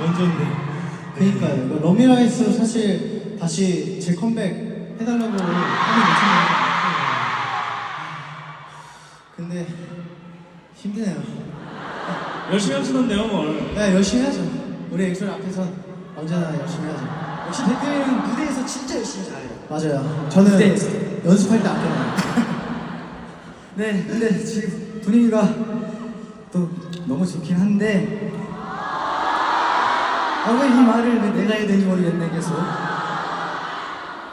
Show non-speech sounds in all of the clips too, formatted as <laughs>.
원조인데. 그니까요. 이거 러미라이스 사실 다시 재컴백 해달라고 하는 요청이 근데 힘드네요. 열심히 하시던데요, 뭘. 네, 열심히 하죠. 우리 엑소를 앞에서 언제나 열심히 하죠. 역시 댓글은 무대에서 진짜 열심히 잘해요. 맞아요. 저는 무대에서. 연습할 때 아껴놔요. <laughs> 네, 근데 지금 분위기가 또 너무 좋긴 한데 아 왜 이 말을 왜 내가 해야 되는지 모르겠네 계속.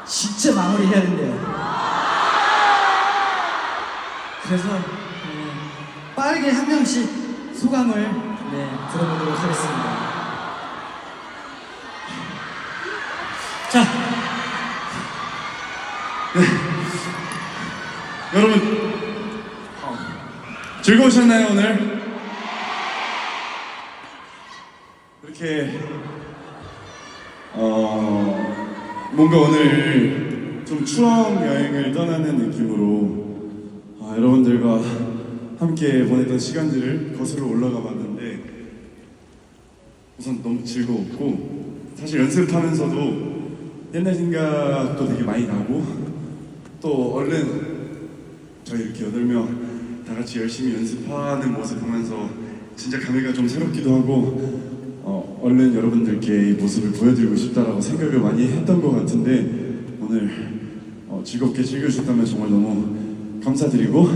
진짜 마무리해야 된대요. 그래서 음, 빠르게 한 명씩 소감을 네, 들어보도록 하겠습니다. 자, 여러분 즐거우셨나요 오늘? 이렇게 어 뭔가 오늘 좀 추억 여행을 떠나는 느낌으로 아, 여러분들과 함께 보냈던 시간들을 거슬러 올라가 봤는데 우선 너무 즐거웠고 사실 연습하면서도 옛날 생각도 되게 많이 나고 또 얼른 저희 이렇게 여덟 명 다 같이 열심히 연습하는 모습 보면서 진짜 감회가 좀 새롭기도 하고 어, 얼른 여러분들께 이 모습을 보여드리고 싶다라고 생각을 많이 했던 것 같은데 오늘 어, 즐겁게 즐겨주셨다면 정말 너무 감사드리고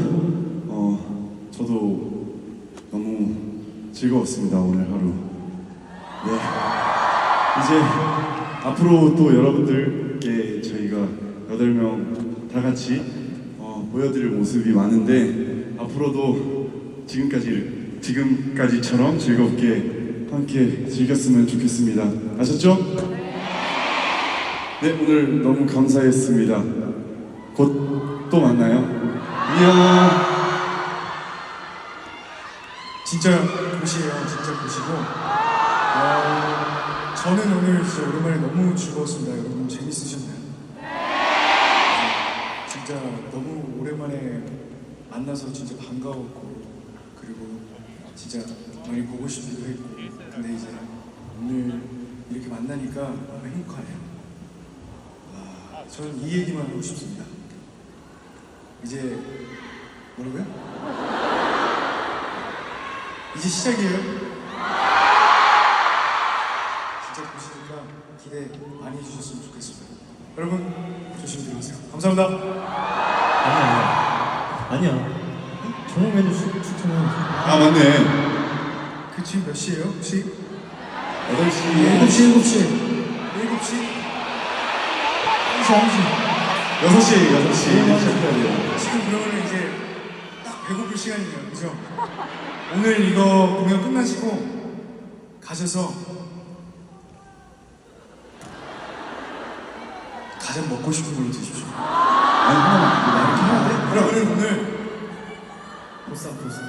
어, 저도 너무 즐거웠습니다 오늘 하루. 네. 이제 앞으로 또 여러분들께 저희가 여덟 명다 같이 어, 보여드릴 모습이 많은데 앞으로도 지금까지 지금까지처럼 즐겁게 함께 즐겼으면 좋겠습니다. 아셨죠? 네 오늘 너무 감사했습니다. 곧 또 만나요. 안녕. 진짜 굿이에요. 진짜 굿이고 어, 저는 오늘 진짜 오랜만에 너무 즐거웠습니다. 여러분 재밌으셨나요? 네, 진짜 너무 오랜만에 만나서 진짜 반가웠고 그리고 진짜 많이 보고 싶기도 했고 근데 이제 오늘 이렇게 만나니까 너무 행복하네요. 와, 저는 이 얘기만 하고 싶습니다. 이제 뭐라고요? 이제 시작이에요. 진짜 보시니까 기대 많이 해주셨으면 좋겠습니다. 여러분 조심히 들어가세요. 감사합니다. 아니야, 아니야. 아니야. 저녁 메뉴 추, 추천해. 아 맞네. 그 지금 몇 시예요? 혹시? 8시 7시, 7시. 7시? 6시 6시 시작해야 돼요. 지금 그러면 이제 딱 배고플 시간이네요. 그죠? 오늘 이거 공연 끝나시고 가셔서 가장 먹고 싶은 걸로 드십시오. 아니 하나만 이렇게 해야 돼? 그러면 오늘 보쌈, 보쌈.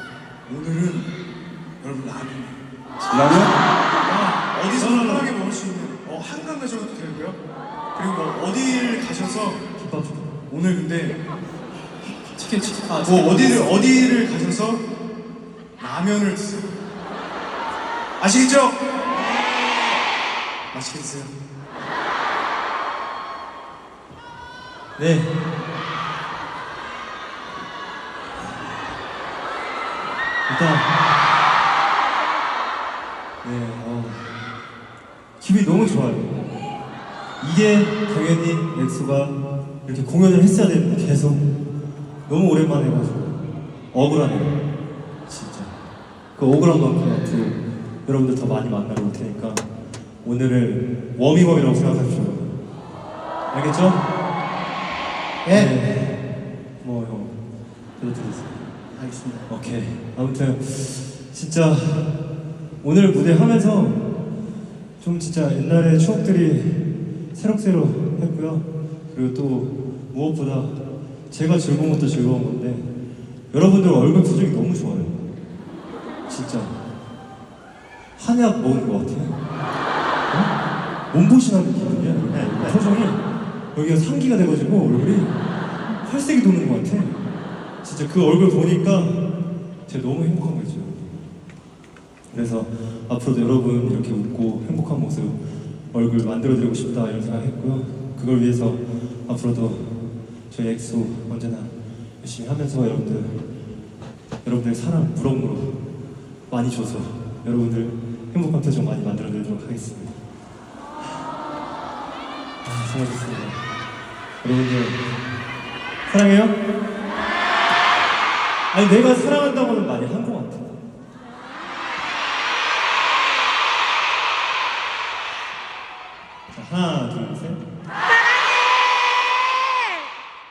오늘은 여러분 라면 라면? 아, 어디서 편하게 먹을 수 있는 어, 한강 가셔도 되고요. 그리고 뭐 어디를 가셔서 김밥 좀. 오늘 근데 치킨, 치킨. 아, 뭐 어디를 어디를 가셔서 라면을 드세요. 아시겠죠? 맛있게 드세요. 네. 일단 너무 좋아요. 이게 당연히 엑소가 이렇게 공연을 했어야 되는데 계속 너무 오랜만에 해가지고 억울하네요. 진짜 그 억울한 만큼 앞으로 여러분들 더 많이 만나러 올 테니까 오늘을 워밍업이라고 생각하십시오. 알겠죠? 예. 뭐 형, 들려드리세요. 알겠습니다. 오케이. 아무튼 진짜 오늘 무대 하면서 좀 진짜 옛날의 추억들이 새록새록 했고요. 그리고 또 무엇보다 제가 즐거운 것도 즐거운 건데 여러분들 얼굴 표정이 너무 좋아요. 진짜 한약 먹은 것 같아요. 어? 몸보신하는 기분이야. 네, 표정이 여기가 상기가 돼가지고 얼굴이 활색이 도는 것 같아. 진짜 그 얼굴 보니까 제가 너무 행복한 거죠. 그래서 앞으로도 여러분 이렇게 웃고 얼굴 만들어드리고 싶다 이런 생각했고요. 그걸 위해서 앞으로도 저희 엑소 언제나 열심히 하면서 여러분들 여러분들 사랑 무럭무럭 많이 줘서 여러분들 행복한 표정 많이 만들어드리도록 하겠습니다. 아, 좋습니다. 여러분들 사랑해요? 아니 내가 사랑한다고는 많이 한 것 같아. 하나 둘 셋.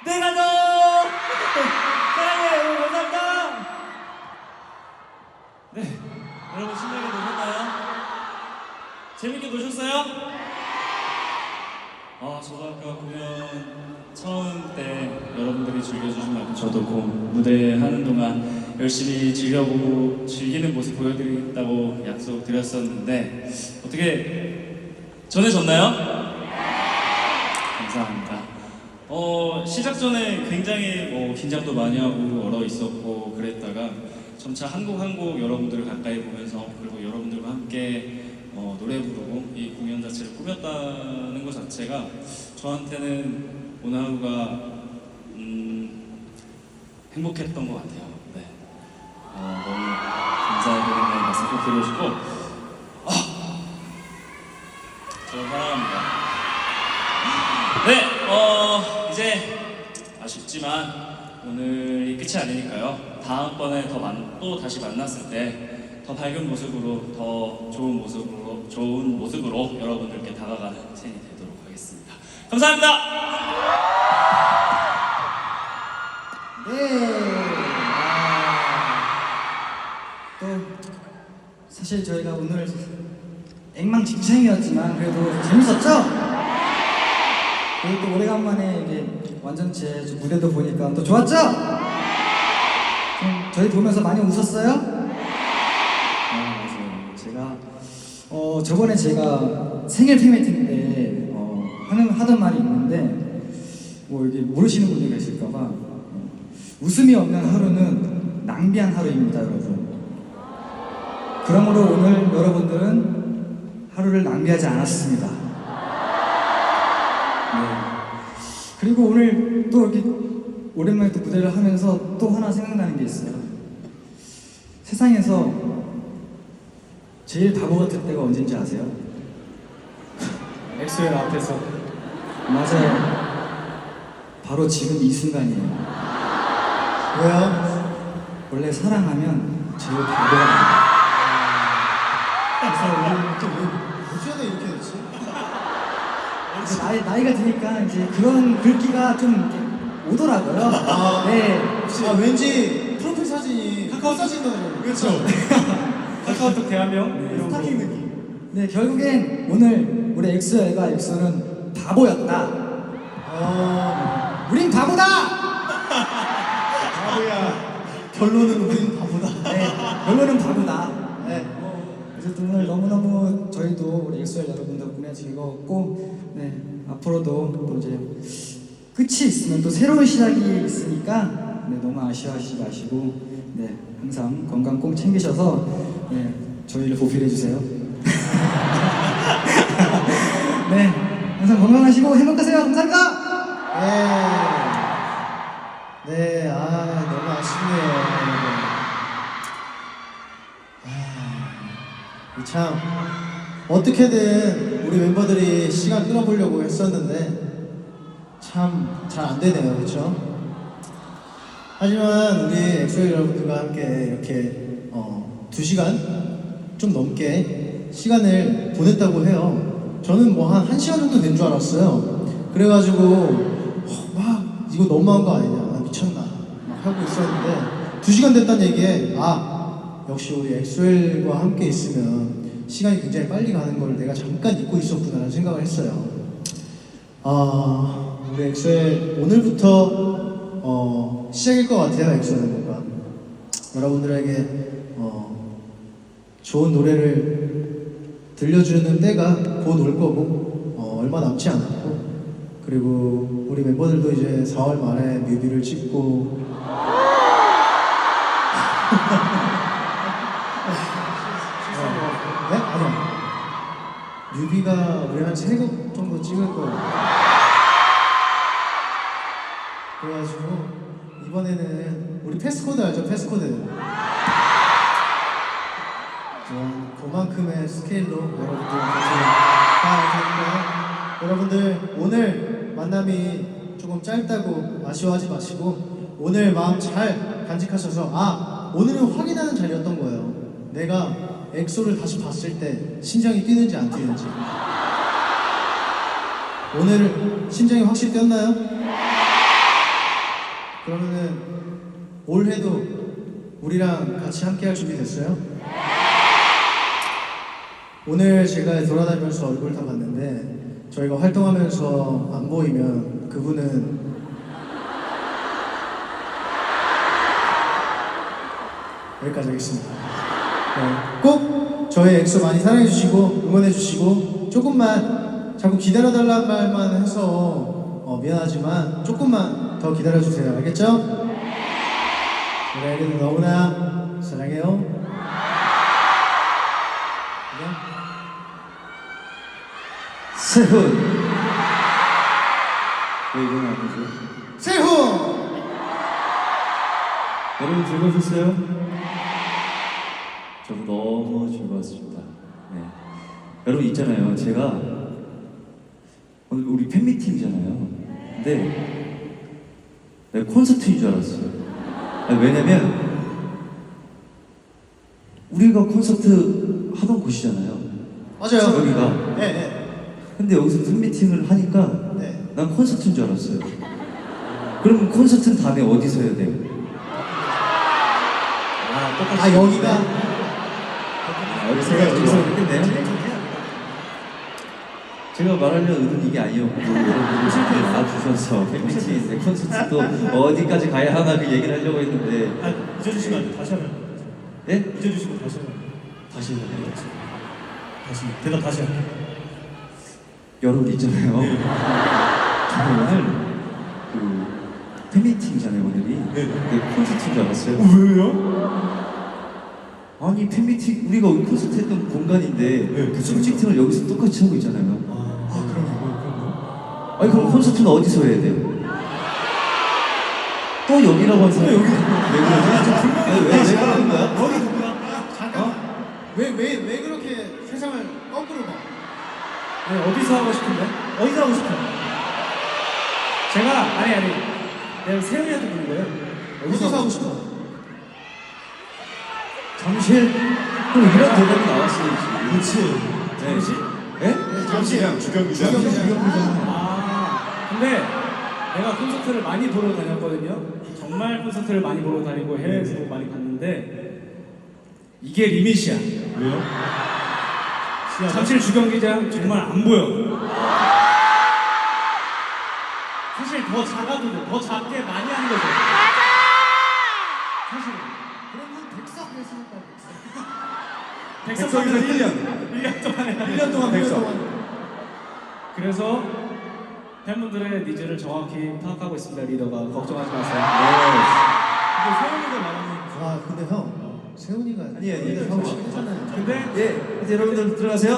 내가 너 사랑해 여러분 감사합니다. 네, 여러분 신나게 노셨나요? 재밌게 노셨어요? 아, 저도 아까 공연 처음 때 여러분들이 즐겨주신 만큼 저도 그 무대 하는 동안 열심히 즐겨보고 즐기는 모습 보여드린다고 약속드렸었는데 어떻게 전해졌나요? 감사합니다. 어, 시작 전에 굉장히 뭐 긴장도 많이 하고 얼어 있었고 그랬다가 점차 한 곡 한 곡 여러분들을 가까이 보면서 그리고 여러분들과 함께 어, 노래 부르고 이 공연 자체를 꾸몄다는 것 자체가 저한테는 오늘 하루가 음, 행복했던 것 같아요. 네. 어, 너무 감사드리는 말씀 꼭 드리고 싶고 아, 저를 사랑합니다. 네, 어, 이제 아쉽지만 오늘이 끝이 아니니까요. 다음번에 더 만, 또 다시 만났을 때 더 밝은 모습으로, 더 좋은 모습으로, 좋은 모습으로 여러분들께 다가가는 생이 되도록 하겠습니다. 감사합니다! 네. 아, 또 사실 저희가 오늘 앵망진창이었지만 그래도 재밌었죠? 그리고 또 오래간만에 이게 완전체 좀 무대도 보니까 또 좋았죠? 좀 저희 보면서 많이 웃었어요? 아 맞아요. 제가 어 저번에 제가 생일 팬미팅 때 어, 하는 하던 말이 있는데 뭐 여기 모르시는 분이 계실까봐 어, 웃음이 없는 하루는 낭비한 하루입니다, 여러분. 그러므로 오늘 여러분들은 하루를 낭비하지 않았습니다. 네. 그리고 오늘 또 이렇게 오랜만에 또 무대를 하면서 또 하나 생각나는 게 있어요. 세상에서 제일 바보 같을 때가 언제인지 아세요? 엑소엘 앞에서 맞아요. 바로 지금 이 순간이에요. 왜요? 원래 사랑하면 제일 바보가 됩니다. 그래서 어쩌다 이렇게 됐지? 이제 나이, 나이가 드니까 이제 그런 글귀가 좀 이렇게 오더라고요. 아. 네. 아 왠지 프로필 사진이 카카오 사진도 그렇죠. <laughs> 카카오톡 대화명 네. 이런 거. 스타킹 느낌. 네, 결국엔 오늘 우리 엑소엘과 엑소는 바보였다. 어 우린 바보다! 바보야. 결론은 우린 바보다. 네, 결론은 바보다. 네. 또 오늘 너무너무 저희도 우리 엑소엘 여러분 덕분에 즐거웠고, 네, 앞으로도 또 이제 끝이 있으면 또 새로운 시작이 있으니까, 네, 너무 아쉬워하시지 마시고, 네, 항상 건강 꼭 챙기셔서, 네, 저희를 보필해 주세요. <laughs> 네, 항상 건강하시고 행복하세요. 감사합니다! 네. 네, 참, 어떻게든 우리 멤버들이 시간 끌어보려고 했었는데, 참 잘 안 되네요, 그쵸? 하지만 우리 엑소엘 여러분들과 함께 이렇게 어, 두 시간 좀 넘게 시간을 보냈다고 해요. 저는 뭐한한 시간 정도 된 줄 알았어요. 그래가지고 어, 막 이거 너무한 거 아니냐, 나 미쳤나 막 하고 있었는데 두 시간 됐다는 얘기에 아 역시 우리 엑소엘과 함께 있으면 시간이 굉장히 빨리 가는 걸 내가 잠깐 잊고 있었구나라는 생각을 했어요. 아, 우리 엑소엘 오늘부터 어, 시작일 것 같아요, 엑소엘 뭔가. 여러분들에게 어, 좋은 노래를 들려주는 때가 곧 올 거고 어, 얼마 남지 않았고 그리고 우리 멤버들도 이제 4월 말에 뮤비를 찍고 <laughs> 뮤비가 우리 한세곡 정도 찍을 거예요. 그래가지고 이번에는 우리 패스코드 알죠? 패스코드. 어, 그만큼의 스케일로 여러분들 되니까 여러분들 오늘 만남이 조금 짧다고 아쉬워하지 마시고 오늘 마음 잘 간직하셔서 아 오늘은 확인하는 자리였던 거예요. 내가 엑소를 다시 봤을 때 심장이 뛰는지 안 뛰는지. 오늘 심장이 확실히 뛰었나요? 그러면은 올해도 우리랑 같이 함께 할 준비 됐어요? 오늘 제가 돌아다니면서 얼굴 다 봤는데 저희가 활동하면서 안 보이면 그분은 여기까지 하겠습니다. 네, 꼭 저희 엑소 많이 사랑해 주시고 응원해 주시고 조금만 자꾸 기다려 달라는 말만 해서 어, 미안하지만 조금만 더 기다려 주세요. 알겠죠? 우리에게도 너무나 사랑해요. 세훈. 왜 이건 아니죠? 세훈! 여러분 즐거우셨어요? 즐거웠습니다. 네. 여러분 있잖아요. 제가 오늘 우리 팬미팅이잖아요. 근데 내가 콘서트인 줄 알았어요. 아니, 왜냐면 우리가 콘서트 하던 곳이잖아요. 맞아요. 여기가. 네, 네. 근데 여기서 팬미팅을 하니까 네. 난 콘서트인 줄 알았어요. 그럼 콘서트는 다음에 어디서 해야 돼요? 아, 똑같이. 아 여기가 아, 여기 제가 여기서 했는데요. 제가 말하려는 의도는 이게 아니었고 여러분들이 실패 나와주셔서 팬미팅 내 콘서트도 어디까지 가야 하나 그 얘기를 하려고 했는데 아, 잊어주시면 안 돼. 다시 하면. 예? 잊어주시고 다시 하면. 다시 해야 돼요. 다시. 대답 다시 하면. 여러분 있잖아요. 저는 오늘 그 팬미팅이잖아요 오늘이. 네. 근데 콘서트인 줄 알았어요. 왜요? 아니 팬미팅 우리가 콘서트 했던 공간인데 네, 그 춤치팅을 여기서 똑같이 하고 있잖아요. 아, 아 그럼 이거 그럼 뭐? 아니 그럼 콘서트는 어디서 해야 돼? 또 여기라고 한 사람 또 여기. 왜 그러지? 아니, 왜, 왜 그러는 거야? 여기 누구야? 잠깐 왜 왜 왜 그렇게 세상을 거꾸로 봐? 아니 어디서 하고 싶은데? 어디서 하고 싶어? 제가 아니 아니 내가 세훈이한테 부른 거예요. 어디서 하고 싶어? 잠실? 그럼 이런 대답이 나왔어야지. 그렇지. 잠실? 예? 잠시냥 주경기장. 아 근데 내가 콘서트를 많이 보러 다녔거든요. 정말 콘서트를 많이 보러 다니고 해외에서 많이 갔는데 이게 리밋이야. 왜요? 잠실 주경기장 정말 안 보여. 사실 더 작아도 돼. 더 작게 많이 하는 거죠. 사실은. 백석에서 1년. 1년 동안 해. 1년 동안 백석. 그래서 팬분들의 니즈를 정확히 파악하고 있습니다. 리더가 걱정하지 마세요. 근데 세훈이가 말하는 와 근데 형 세훈이가 아니, 아니, 얘기를 하고 싶잖아요. 근데 예, 이제 여러분들 들어가세요.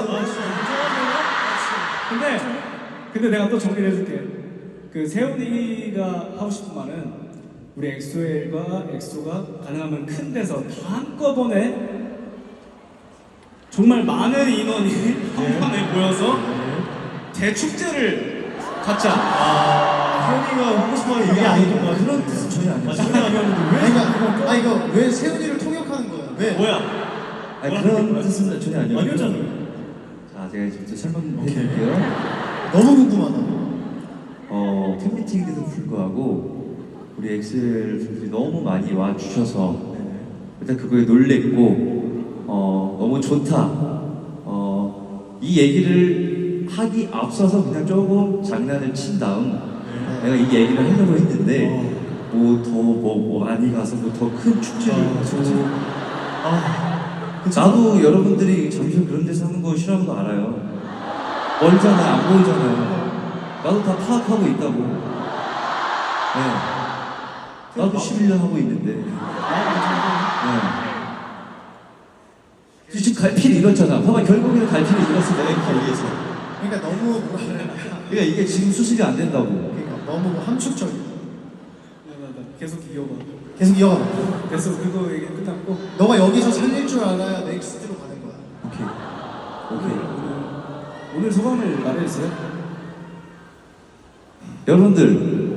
근데 근데 내가 또 정리를 해줄게. 그 세훈이가 하고 싶은 말은 우리 엑소엘과 엑소가 가능하면 큰 데서 다 한꺼번에 정말 많은 인원이 <laughs> 한 번에 모여서 대축제를 갖자. 세훈이가 하고 싶어 하는 이게 아니던 거 그런 뜻은 전혀. 전혀 아니었는데 아니 그러니까 아 이거 왜 세훈이를 통역하는 거야? 왜? 왜? 뭐야? 아니, 그런 뜻은 전혀 아니었어요. 아니었잖아요. 자, 제가 이제 설명해 드릴게요. 너무 궁금하다. 어, 팬미팅인데도 불구하고 우리 엑셀 분들이 너무 많이 와 주셔서 일단 그거에 놀랬고 어, 너무 좋다. 어, 이 얘기를 하기 앞서서 그냥 조금 장난을 친 다음 내가 이 얘기를 하려고 했는데 뭐더뭐 뭐 많이 가서 뭐 더 큰 축제를 아, 가지고 아, 나도 여러분들이 잠실 그런 데서 하는 거 싫어하는 거 알아요. 멀잖아, 안 보이잖아요. 나도 다 파악하고 있다고. 네. 나도 11년 하고 있는데. 네. 갈피를 잃었잖아. 봐봐 결국에는 갈피를 잃었어 내가 이렇게 얘기해서. 그러니까 너무 뭐라 그래 그러니까 이게 지금 수습이 안 된다고. 그러니까 너무 함축적이야. 계속 이어봐. 계속 이어가 됐어. 그거 얘기 끝났고 너가 여기서 살릴 줄 알아야 넥스트로 가는 거야 오케이. 오케이. 오늘 오늘 소감을 말해주세요. 여러분들.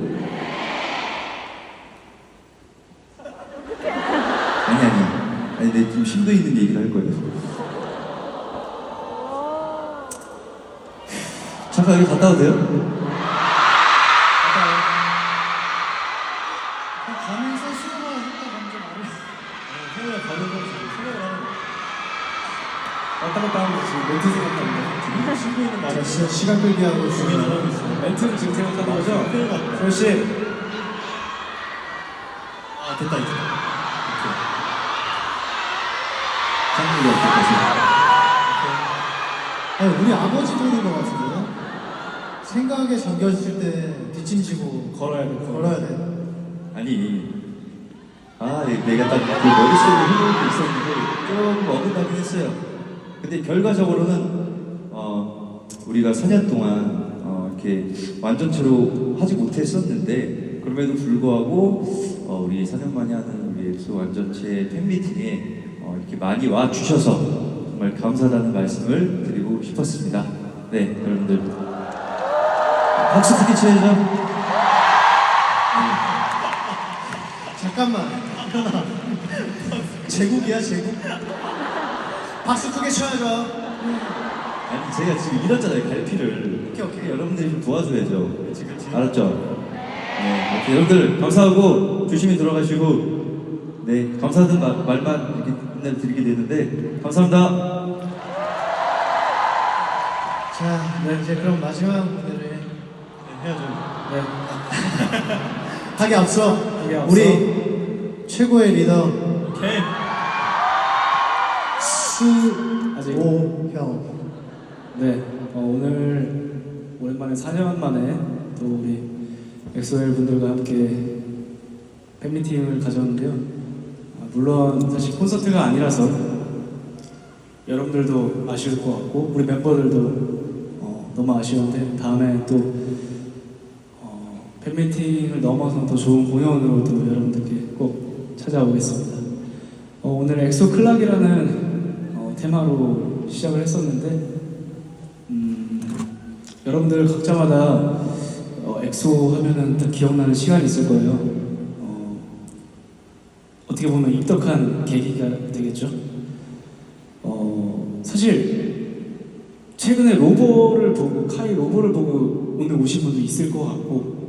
아니 아니. 아니 내 지금 심도 있는 얘기를 할 거예요. 잠깐 여기 갔다 와도 돼요? 가면서 생각을 가면서 하는. 왔다 갔다 하면서 지금 멘트 생각하는 지금 <laughs> 신고 있는 자 말을 시, 시간 끌기 하고 고민 안 하고 있어. 거. 멘트를 지금 생각하는 거죠? 큰일 났다. 소희 씨. 아 됐다 이제. 장르가 어떨까요? 아니 우리 아버지 보는 거 같은데 생각에 잠겼을 때 뒷짐지고 걸어야 돼. 걸어. 걸어야 돼 아니, 아, 내가 딱 그 머릿속에 흐르고 있었는데 조금 어긋나긴 했어요. 근데 결과적으로는 어, 우리가 4년 동안 어, 이렇게 완전체로 하지 못했었는데 그럼에도 불구하고 어, 우리 4년 만에 하는 우리 엑소 완전체 팬미팅에 어, 이렇게 많이 와 주셔서 정말 감사하다는 말씀을 드리고 싶었습니다. 네, 여러분들 박수 크게 쳐야죠. 잠깐만 제국이야 제국 박수 크게 쳐야죠 아니 제가 지금 잃었잖아요 갈피를 오케이, 오케이. 여러분들이 좀 도와줘야죠 알았죠? 네 오케이. 여러분들 감사하고 조심히 돌아가시고 네 감사하다는 마- 말만 이렇게 맨날 드리게 되는데 감사합니다 자 네, 이제 그럼 마지막 무대를 네, 해야죠. <laughs> 네. 하기 앞서 하기 앞서. 우리 최고의 리더 오케이. 아직 수호형 네, 어, 오늘 오랜만에 4년 만에 또 우리 엑소엘 분들과 함께 팬미팅을 가졌는데요. 아, 물론 사실 콘서트가 아니라서 여러분들도 아쉬울 것 같고 우리 멤버들도 어, 너무 아쉬운데 다음에 또 어, 팬미팅을 넘어서 더 좋은 공연으로 또 여러분들께 꼭 찾아오겠습니다. 어, 오늘 엑소 클락이라는 어, 테마로 시작을 했었는데 음, 여러분들 각자마다 어, 엑소 하면은 딱 기억나는 시간이 있을 거예요. 어, 어떻게 보면 입덕한 계기가 되겠죠. 어, 사실 최근에 로보를 보고 카이 로보를 보고 오늘 오신 분도 있을 것 같고, 어,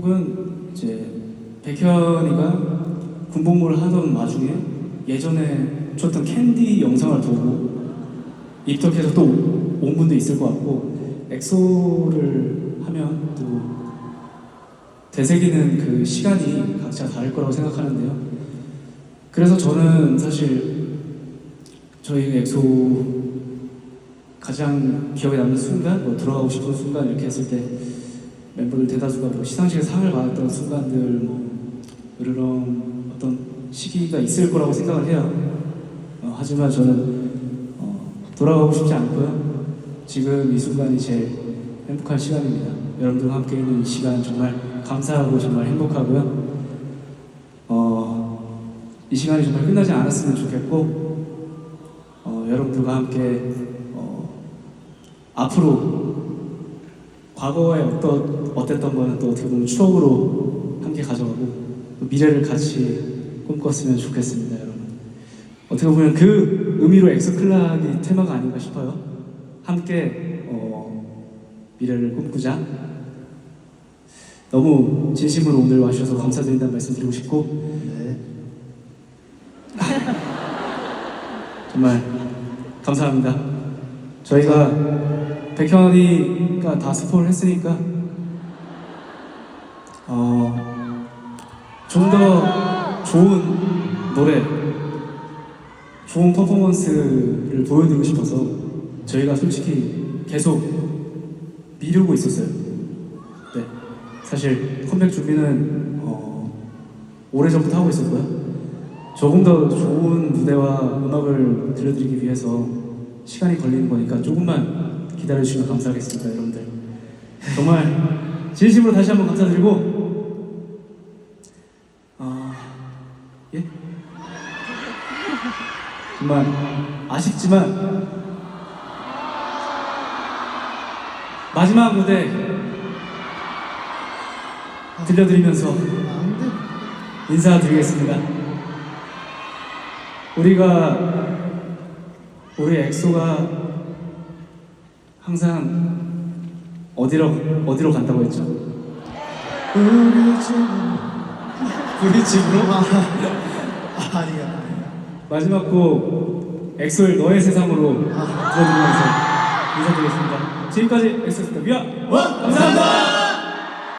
혹은 이제 백현이가 군복무를 하던 와중에 예전에 쳤던 캔디 영상을 보고 입덕해서 또 온 분도 있을 것 같고 엑소를 하면 또 되새기는 그 시간이 각자 다를 거라고 생각하는데요. 그래서 저는 사실 저희 엑소 가장 기억에 남는 순간, 뭐 돌아가고 싶은 순간 이렇게 했을 때 멤버들 대다수가 뭐 시상식에 상을 받았던 순간들, 뭐 으르렁 어떤 시기가 있을 거라고 생각을 해요. 어, 하지만 저는 어, 돌아가고 싶지 않고요. 지금 이 순간이 제일 행복한 시간입니다. 여러분들과 함께 있는 이 시간 정말 감사하고 정말 행복하고요. 어, 이 시간이 정말 끝나지 않았으면 좋겠고 어, 여러분들과 함께 어, 앞으로 과거에 어떤 어땠던 거는 또 어떻게 보면 추억으로 함께 가져가고 또 미래를 같이 꿈꿨으면 좋겠습니다, 여러분. 어떻게 보면 그 의미로 엑소클락이 테마가 아닌가 싶어요. 함께 어, 미래를 꿈꾸자. 너무 진심으로 오늘 와주셔서 감사드린다는 말씀 드리고 싶고 네. <laughs> 정말 감사합니다. 저희가 백현이가 다 스포를 했으니까 어, 좀 더 좋은 노래, 좋은 퍼포먼스를 보여드리고 싶어서 저희가 솔직히 계속 미루고 있었어요. 네, 사실 컴백 준비는 어, 오래 전부터 하고 있었고요. 조금 더 좋은 무대와 음악을 들려드리기 위해서 시간이 걸리는 거니까 조금만 기다려주시면 감사하겠습니다, 여러분들. 정말 진심으로 다시 한번 감사드리고, 아, 예? 정말 아쉽지만 마지막 무대 들려드리면서 인사드리겠습니다. 우리가 우리 엑소가 항상 어디로 어디로 간다고 했죠? 우리 집으로 우리 집으로 아, 아니야 아니야 마지막 곡 엑소의 너의 세상으로 들려드리면서 인사드리겠습니다. 지금까지 엑소였습니다. 위아 원